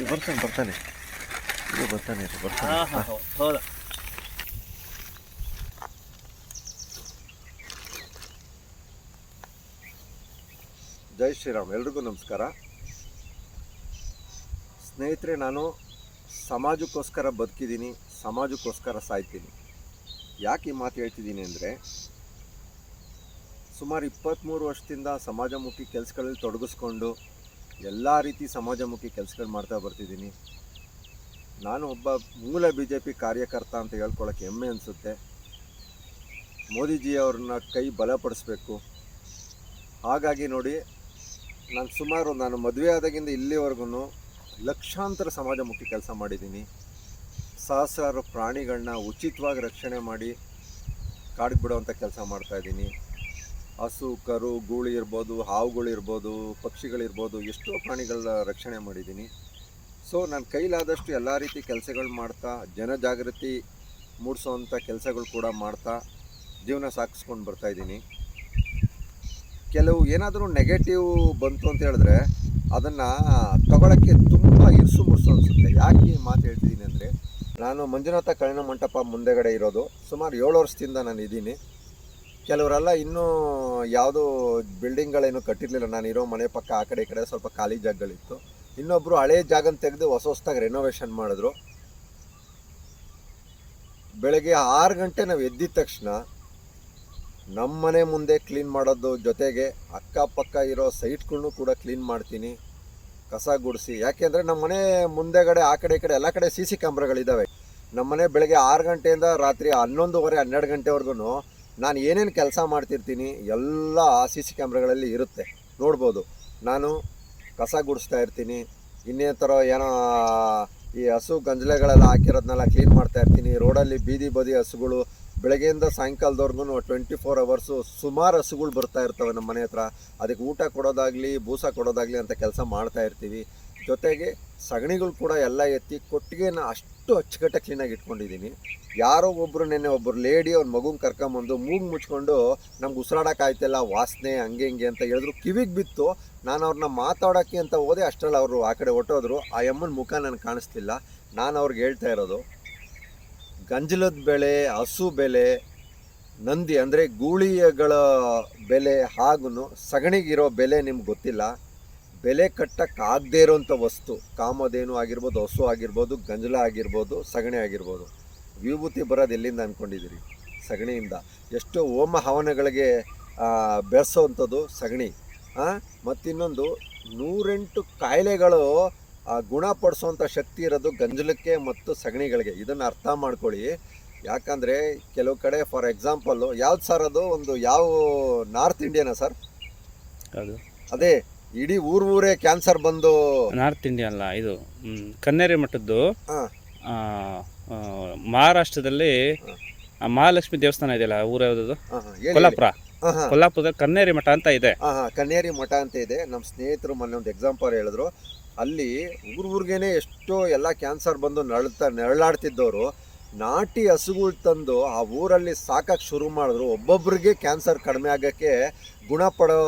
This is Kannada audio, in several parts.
ಈಗ ಬರ್ತಾನೆ ಬರ್ತಾನೆ. ಇದು ಬರ್ತಾನೆ ಇರು, ಬರ್ತಾನೆ. ಹಾಂ ಹಾಂ ಹೌದಾ. ಜೈ ಶ್ರೀರಾಮ್ ಎಲ್ರಿಗೂ ನಮಸ್ಕಾರ. ಸ್ನೇಹಿತರೆ ನಾನು ಸಮಾಜಕ್ಕೋಸ್ಕರ ಬದುಕಿದ್ದೀನಿ ಸಮಾಜಕ್ಕೋಸ್ಕರ ಸಾಯ್ತೀನಿ. ಯಾಕೆ ಈ ಮಾತು ಹೇಳ್ತಿದ್ದೀನಿ ಅಂದರೆ ಸುಮಾರು ಇಪ್ಪತ್ತ್ಮೂರು ವರ್ಷದಿಂದ ಸಮಾಜಮುಖಿ ಕೆಲಸಗಳಲ್ಲಿ ತೊಡಗಿಸ್ಕೊಂಡು ಎಲ್ಲ ರೀತಿ ಸಮಾಜಮುಖಿ ಕೆಲಸಗಳು ಮಾಡ್ತಾ ಬರ್ತಿದ್ದೀನಿ. ನಾನು ಒಬ್ಬ ಮೂಲ ಬಿ ಜೆ ಪಿ ಕಾರ್ಯಕರ್ತ ಅಂತ ಹೇಳ್ಕೊಳ್ಳೋಕ್ಕೆ ಹೆಮ್ಮೆ ಅನಿಸುತ್ತೆ. ಮೋದಿಜಿಯವ್ರನ್ನ ಕೈ ಬಲಪಡಿಸ್ಬೇಕು. ಹಾಗಾಗಿ ನೋಡಿ, ನಾನು ಸುಮಾರು ನಾನು ಮದುವೆ ಆದಾಗಿಂದ ಇಲ್ಲಿವರೆಗೂ ಲಕ್ಷಾಂತರ ಸಮಾಜಮುಖಿ ಕೆಲಸ ಮಾಡಿದ್ದೀನಿ. ಸಹಸ್ರಾರು ಪ್ರಾಣಿಗಳನ್ನ ಉಚಿತವಾಗಿ ರಕ್ಷಣೆ ಮಾಡಿ ಕಾಡಿಗೆ ಬಿಡುವಂಥ ಕೆಲಸ ಮಾಡ್ತಾಯಿದ್ದೀನಿ ಹಸು, ಕರು, ಗೂಳಿ ಇರ್ಬೋದು ಹಾವುಗಳಿರ್ಬೋದು ಪಕ್ಷಿಗಳಿರ್ಬೋದು, ಎಷ್ಟೋ ಪ್ರಾಣಿಗಳ ರಕ್ಷಣೆ ಮಾಡಿದ್ದೀನಿ. ಸೊ ನನ್ನ ಕೈಲಾದಷ್ಟು ಎಲ್ಲ ರೀತಿ ಕೆಲಸಗಳು ಮಾಡ್ತಾ ಜನಜಾಗೃತಿ ಮೂಡಿಸೋವಂಥ ಕೆಲಸಗಳು ಕೂಡ ಮಾಡ್ತಾ, ಜೀವನ ಸಾಗಿಸ್ಕೊಂಡು ಬರ್ತಾಯಿದ್ದೀನಿ ಕೆಲವು ಏನಾದರೂ ನೆಗೆಟಿವ್ ಬಂತು ಅಂತ ಹೇಳಿದ್ರೆ, ಅದನ್ನು ತಗೊಳಕ್ಕೆ ತುಂಬ ಇರ್ಸು ಮುರ್ಸು ಅನಿಸುತ್ತೆ. ಯಾಕೆ ಈ ಮಾತು ಹೇಳ್ತಿದ್ದೀನಿ ಅಂದರೆ, ನಾನು ಮಂಜುನಾಥ ಕಲ್ಯಾಣ ಮಂಟಪ ಮುಂದೆಗಡೆ ಇರೋದು, ಸುಮಾರು ಏಳು ವರ್ಷದಿಂದ ನಾನು ಇದ್ದೀನಿ. ಕೆಲವರೆಲ್ಲ ಇನ್ನೂ ಯಾವುದೋ ಬಿಲ್ಡಿಂಗ್ಗಳೇನು ಕಟ್ಟಿರಲಿಲ್ಲ. ನಾನು ಇರೋ ಮನೆ ಪಕ್ಕ ಆ ಕಡೆ ಈ ಕಡೆ ಸ್ವಲ್ಪ ಖಾಲಿ ಜಾಗಗಳಿತ್ತು. ಇನ್ನೊಬ್ಬರು ಹಳೆ ಜಾಗನ ತೆಗೆದು ಹೊಸ ಹೊಸದಾಗಿ ರೆನೋವೇಷನ್ ಮಾಡಿದ್ರು. ಬೆಳಗ್ಗೆ ಆರು ಗಂಟೆ ನಾವು ಎದ್ದಿದ ತಕ್ಷಣ ನಮ್ಮ ಮನೆ ಮುಂದೆ ಕ್ಲೀನ್ ಮಾಡೋದು ಜೊತೆಗೆ ಅಕ್ಕಪಕ್ಕ ಇರೋ ಸೈಟ್ಗಳನ್ನೂ ಕೂಡ ಕ್ಲೀನ್ ಮಾಡ್ತೀನಿ. ಕಸ ಗುಡಿಸಿ. ಯಾಕೆಂದರೆ ನಮ್ಮ ಮನೆ ಮುಂದೆಗಡೆ, ಆ ಕಡೆ ಈ ಕಡೆ ಎಲ್ಲ ಕಡೆ ಸಿ ಸಿ ಕ್ಯಾಮ್ರಾಗಳಿದ್ದಾವೆ ನಮ್ಮ ಮನೆ ಬೆಳಗ್ಗೆ ಆರು ಗಂಟೆಯಿಂದ ರಾತ್ರಿ ಹನ್ನೊಂದುವರೆ, ಹನ್ನೆರಡು ಗಂಟೆವರೆಗೂ ನಾನು ಏನೇನು ಕೆಲಸ ಮಾಡ್ತಿರ್ತೀನಿ ಎಲ್ಲ ಸಿ ಸಿ ಕ್ಯಾಮ್ರಾಗಳಲ್ಲಿ ಇರುತ್ತೆ. ನೋಡ್ಬೋದು. ನಾನು ಕಸ ಗುಡಿಸ್ತಾ ಇರ್ತೀನಿ. ಇನ್ನೇತರ ಏನೋ ಈ ಹಸು ಗಂಜಲೆಗಳೆಲ್ಲ ಹಾಕಿರೋದನ್ನೆಲ್ಲ ಕ್ಲೀನ್ ಮಾಡ್ತಾ ಇರ್ತೀನಿ. ರೋಡಲ್ಲಿ ಬೀದಿ ಬದಿ ಹಸುಗಳು, ಬೆಳಗ್ಗೆಯಿಂದ ಸಾಯಂಕಾಲದವ್ರಿಗೂ ಟ್ವೆಂಟಿ ಫೋರ್ ಅವರ್ಸು ಸುಮಾರು ಹಸುಗಳು ಬರ್ತಾ ಇರ್ತವೆ ನಮ್ಮ ಮನೆ ಹತ್ರ. ಅದಕ್ಕೆ ಊಟ ಕೊಡೋದಾಗಲಿ, ಬೂಸ ಕೊಡೋದಾಗಲಿ ಅಂತ ಕೆಲಸ ಮಾಡ್ತಾ ಇರ್ತೀವಿ. ಜೊತೆಗೆ ಸಗಣಿಗಳು ಕೂಡ ಎಲ್ಲ ಎತ್ತಿ ಕೊಟ್ಟಿಗೆನ ಅಷ್ಟು ಅಚ್ಚುಕಟ್ಟಾಗಿ ಕ್ಲೀನಾಗಿ ಇಟ್ಕೊಂಡಿದ್ದೀನಿ. ಯಾರೋ ಒಬ್ಬರು ನೆನ್ನೆ ಒಬ್ಬರು ಲೇಡಿ ಅವ್ರ ಮಗುನ ಕರ್ಕೊಂಬಂದು ಮೂಗು ಮುಚ್ಕೊಂಡು ನಮ್ಗೆ ಉಸಿರಾಡೋಕ್ಕಾಯ್ತಲ್ಲ ವಾಸನೆ ಹಂಗೆ ಹಿಂಗೆ ಅಂತ ಹೇಳಿದ್ರು. ಕಿವಿಗೆ ಬಿತ್ತು. ನಾನು ಅವ್ರನ್ನ ಮಾತಾಡೋಕ್ಕೆ ಅಂತ ಹೋದೆ, ಅಷ್ಟರಲ್ಲಿ ಅವರು ಆ ಕಡೆ ಹೊಟ್ಟೋದ್ರು ಆ ಅಮ್ಮನ ಮುಖ ನನಗೆ ಕಾಣಿಸ್ತಿಲ್ಲ. ನಾನು ಅವ್ರಿಗೆ ಹೇಳ್ತಾ ಇರೋದು, ಗಂಜಲದ ಬೆಳೆ, ಹಸು ಬೆಲೆ ನಂದಿ ಅಂದರೆ ಗೂಳಿಯಗಳ ಬೆಲೆ ಹಾಗೂ ಸಗಣಿಗಿರೋ ಬೆಲೆ ನಿಮ್ಗೆ ಗೊತ್ತಿಲ್ಲ. ಬೆಲೆ ಕಟ್ಟಕ್ಕಾಗದೇ ಇರೋಂಥ ವಸ್ತು ಕಾಮಧೇನು ಆಗಿರ್ಬೋದು ಹಸು ಆಗಿರ್ಬೋದು ಗಂಜಲ ಆಗಿರ್ಬೋದು ಸಗಣಿ ಆಗಿರ್ಬೋದು ವಿಭೂತಿ ಬರೋದು ಎಲ್ಲಿಂದ ಅಂದ್ಕೊಂಡಿದ್ದೀರಿ? ಸಗಣಿಯಿಂದ. ಎಷ್ಟು ಹೋಮ ಹವನಗಳಿಗೆ ಬೆಳೆಸೋವಂಥದ್ದು ಸಗಣಿ. ಮತ್ತಿನ್ನೊಂದು ನೂರೆಂಟು ಕಾಯಿಲೆಗಳು ಗುಣಪಡಿಸುವಂಥ ಗುಣಪಡಿಸೋವಂಥ ಶಕ್ತಿ ಇರೋದು ಗಂಜಲಕ್ಕೆ ಮತ್ತು ಸಗಣಿಗಳಿಗೆ. ಇದನ್ನು ಅರ್ಥ ಮಾಡ್ಕೊಳ್ಳಿ. ಯಾಕಂದರೆ ಕೆಲವು ಕಡೆ ಫಾರ್ ಎಕ್ಸಾಂಪಲ್ಲು ಯಾವ್ದು ಸರ್ ಅದು? ಒಂದು ಯಾವ ನಾರ್ತ್ ಇಂಡಿಯನಾ ಸರ್? ಅದು ಅದೇ ಇಡೀ ಊರ್ ಊರೇ ಕ್ಯಾನ್ಸರ್ ಬಂದು ನಾರ್ತ್ ಇಂಡಿಯಾ ಅಲ್ಲ ಇದು ಮ್, ಕನ್ನೇರಿ ಮಠದ್ದು. ಹಾ. ಆ, ಆ, ಮಹಾರಾಷ್ಟ್ರದಲ್ಲಿ ಆ ಮಹಾಲಕ್ಷ್ಮಿ ದೇವಸ್ಥಾನ ಇದೆಯಲ್ಲ ಊರ ಯಾವುದದು? ಹಾ, ಹಾ, ಹೇಳಿ, ಕೊಲ್ಲಾಪುರ ಹಾ, ಹಾ. ಕೊಲ್ಲಾಪುರದಲ್ಲಿ ಕನ್ನೇರಿ ಮಠ ಅಂತ ಇದೆ. ಹಾ ಹಾ ಕನ್ಯಾರಿ ಮಠ ಅಂತ ಇದೆ. ನಮ್ಮ ಸ್ನೇಹಿತರು ಮೊನ್ನೆ ಒಂದು ಎಕ್ಸಾಂಪಲ್ ಹೇಳಿದ್ರು. ಅಲ್ಲಿ ಊರ್ ಊರ್ಗೇನೆ ಎಷ್ಟೋ ಎಲ್ಲ ಕ್ಯಾನ್ಸರ್ ಬಂದು ನರಳ್ತಾ ನೆರಳಾಡ್ತಿದ್ದವರು ನಾಟಿ ಹಸುಗಳು ತಂದು ಆ ಊರಲ್ಲಿ ಸಾಕಕ್ಕೆ ಶುರು ಮಾಡಿದ್ರು. ಒಬ್ಬೊಬ್ರಿಗೆ ಕ್ಯಾನ್ಸರ್ ಕಡಿಮೆ ಆಗೋಕ್ಕೆ ಗುಣಪಡೋ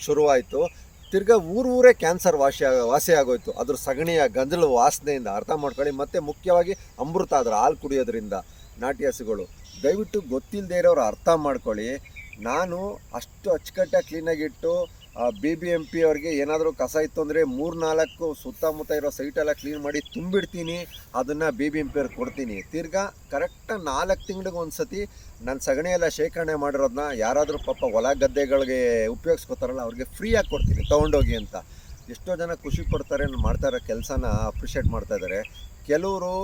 ಶುರುವಾಯಿತು. ತಿರ್ಗಾ ಊರು ಊರೇ ಕ್ಯಾನ್ಸರ್ ವಾಸಿ ವಾಸಿ ಆಗೋಯ್ತು. ಅದ್ರ ಸಗಣಿಯ ಗಂಜಲು ವಾಸನೆಯಿಂದ ಅರ್ಥ ಮಾಡ್ಕೊಳ್ಳಿ. ಮತ್ತು ಮುಖ್ಯವಾಗಿ ಅಮೃತ, ಅದ್ರ ಹಾಲು ಕುಡಿಯೋದ್ರಿಂದ ನಾಟಿ ಹಸುಗಳು ದಯವಿಟ್ಟು ಗೊತ್ತಿಲ್ಲದೆ ಇರೋರು ಅರ್ಥ ಮಾಡ್ಕೊಳ್ಳಿ. ನಾನು ಅಷ್ಟು ಅಚ್ಚುಕಟ್ಟಾಗಿ ಕ್ಲೀನಾಗಿಟ್ಟು ಬಿ ಬಿ ಎಂ ಪಿ ಅವ್ರಿಗೆ ಏನಾದರೂ ಕಸ ಇತ್ತು ಅಂದರೆ ಮೂರು ನಾಲ್ಕು ಸುತ್ತಮುತ್ತ ಇರೋ ಸೈಟೆಲ್ಲ ಕ್ಲೀನ್ ಮಾಡಿ ತುಂಬಿಡ್ತೀನಿ. ಅದನ್ನು ಬಿ ಬಿ ಎಂ ಪಿ ಅವ್ರಿಗೆ ಕೊಡ್ತೀನಿ. ತಿರ್ಗಾ ಕರೆಕ್ಟಾಗಿ ನಾಲ್ಕು ತಿಂಗಳಿಗೆ ಒಂದು ಸತಿ ನನ್ನ ಸಗಣಿ ಶೇಖರಣೆ ಮಾಡಿರೋದನ್ನ ಯಾರಾದರೂ ಪಾಪ ಹೊಲ ಗದ್ದೆಗಳಿಗೆ ಉಪಯೋಗಿಸ್ಕೋತಾರಲ್ಲ ಅವ್ರಿಗೆ ಫ್ರೀಯಾಗಿ ಕೊಡ್ತೀನಿ, ತೊಗೊಂಡೋಗಿ ಅಂತ. ಎಷ್ಟೋ ಜನ ಖುಷಿ ಪಡ್ತಾರೆ ಮಾಡ್ತಾ ಇರೋ ಕೆಲಸನ ಅಪ್ರಿಷಿಯೇಟ್ ಮಾಡ್ತಾ ಇದ್ದಾರೆ ಕೆಲವರು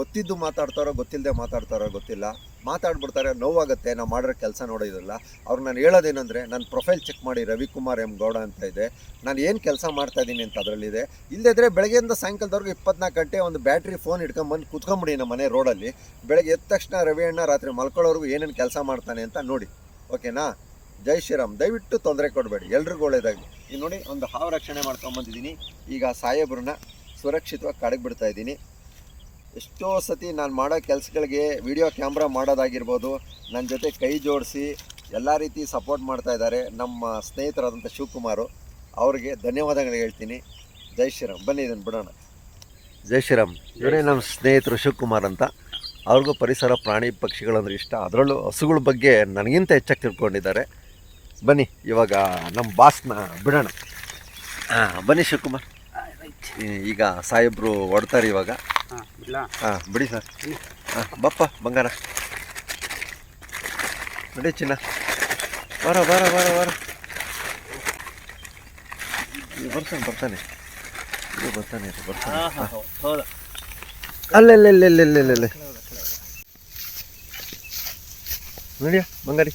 ಗೊತ್ತಿದ್ದು ಮಾತಾಡ್ತಾರೋ ಗೊತ್ತಿಲ್ಲದೆ ಮಾತಾಡ್ತಾರೋ ಗೊತ್ತಿಲ್ಲ. ಮಾತಾಡ್ಬಿಡ್ತಾರೆ, ನೋವಾಗುತ್ತೆ, ನಾವು ಮಾಡಿರೋ ಕೆಲಸ ನೋಡೋದಿಲ್ಲ ಅವ್ರು ನಾನು ಹೇಳೋದೇನೆಂದರೆ ನನ್ನ ಪ್ರೊಫೈಲ್ ಚೆಕ್ ಮಾಡಿ ರವಿಕುಮಾರ್ ಎಂ ಗೌಡ ಅಂತ ಇದೆ. ನಾನು ಏನು ಕೆಲಸ ಮಾಡ್ತಾಯಿದ್ದೀನಿ ಅಂತ ಅದರಲ್ಲಿದೆ. ಇಲ್ಲದಿದ್ದರೆ ಬೆಳಗ್ಗೆಯಿಂದ ಸಾಯಂಕಾಲದವರೆಗೂ ಇಪ್ಪತ್ನಾಲ್ಕು ಗಂಟೆ ಒಂದು ಬ್ಯಾಟ್ರಿ ಫೋನ್ ಇಟ್ಕೊಂಬಂದು ಕುತ್ಕೊಂಬಿಡಿ ನಮ್ಮ ಮನೆ ರೋಡಲ್ಲಿ. ಬೆಳಗ್ಗೆ ಎದ್ದ ತಕ್ಷಣ ರವಿ ಅಣ್ಣ ರಾತ್ರಿ ಮಲ್ಕೊಳ್ಳೋರ್ಗು ಏನೇನು ಕೆಲಸ ಮಾಡ್ತಾನೆ ಅಂತ ನೋಡಿ. ಓಕೆನಾ? ಜೈ ಶ್ರೀರಾಮ್. ದಯವಿಟ್ಟು ತೊಂದರೆ ಕೊಡಬೇಡಿ. ಎಲ್ರಿಗೂ ಒಳ್ಳೆಯದಾಗಿ ಈಗ ನೋಡಿ, ಒಂದು ಹಾವು ರಕ್ಷಣೆ ಮಾಡ್ಕೊಂಬಂದಿದ್ದೀನಿ. ಈಗ ಸಾಹೇಬ್ರನ್ನ ಸುರಕ್ಷಿತವಾಗಿ ಕಡೆಗೆ ಬಿಡ್ತಾ ಇದ್ದೀನಿ. ಎಷ್ಟೋ ಸತಿ ನಾನು ಮಾಡೋ ಕೆಲಸಗಳಿಗೆ ವಿಡಿಯೋ ಕ್ಯಾಮ್ರಾ ಮಾಡೋದಾಗಿರ್ಬೋದು ನನ್ನ ಜೊತೆ ಕೈ ಜೋಡಿಸಿ ಎಲ್ಲ ರೀತಿ ಸಪೋರ್ಟ್ ಮಾಡ್ತಾ ಇದ್ದಾರೆ. ನಮ್ಮ ಸ್ನೇಹಿತರಾದಂಥ ಶಿವಕುಮಾರು ಅವ್ರಿಗೆ ಧನ್ಯವಾದಗಳು ಹೇಳ್ತೀನಿ. ಜೈ ಶ್ರೀರಾಮ್. ಬನ್ನಿ ಇದನ್ನು ಬಿಡೋಣ. ಜೈ ಶ್ರೀರಾಮ್. ಇವರೇ ನಮ್ಮ ಸ್ನೇಹಿತರು ಶಿವಕುಮಾರ್ ಅಂತ. ಅವ್ರಿಗೂ ಪರಿಸರ, ಪ್ರಾಣಿ ಪಕ್ಷಿಗಳಂದ್ರೆ ಇಷ್ಟ. ಅದರಲ್ಲೂ ಹಸುಗಳ ಬಗ್ಗೆ ನನಗಿಂತ ಹೆಚ್ಚಾಗಿ ತಿಳ್ಕೊಂಡಿದ್ದಾರೆ. ಬನ್ನಿ, ಇವಾಗ ನಮ್ಮ ಬಾಸ್ನ ಬಿಡೋಣ. ಹಾಂ ಬನ್ನಿ ಶಿವಕುಮಾರ್. ಈಗ ಸಾಹೇಬ್ರು ಹೊಡ್ತಾರೆ ಇವಾಗ. ಹಾಂ ಬಿಡಿ ಸರ್. ಹಾಂ ಬಪ್ಪ ಬಂಗಾರ. ಬಿಡಿ ಚಿನ್ನ. ಬರ ಬರ ಬರ ಬರ. ಬರ್ತಾನೆ ಬರ್ತಾನೆ. ಈಗ ಬರ್ತಾನೆ ಇದು ಬರ್ತಾನೆ. ಅಲ್ಲಲ್ಲಲ್ಲಲ್ಲಲ್ಲಲ್ಲ. ನೋಡಿಯ ಬಂಗಾರಿ.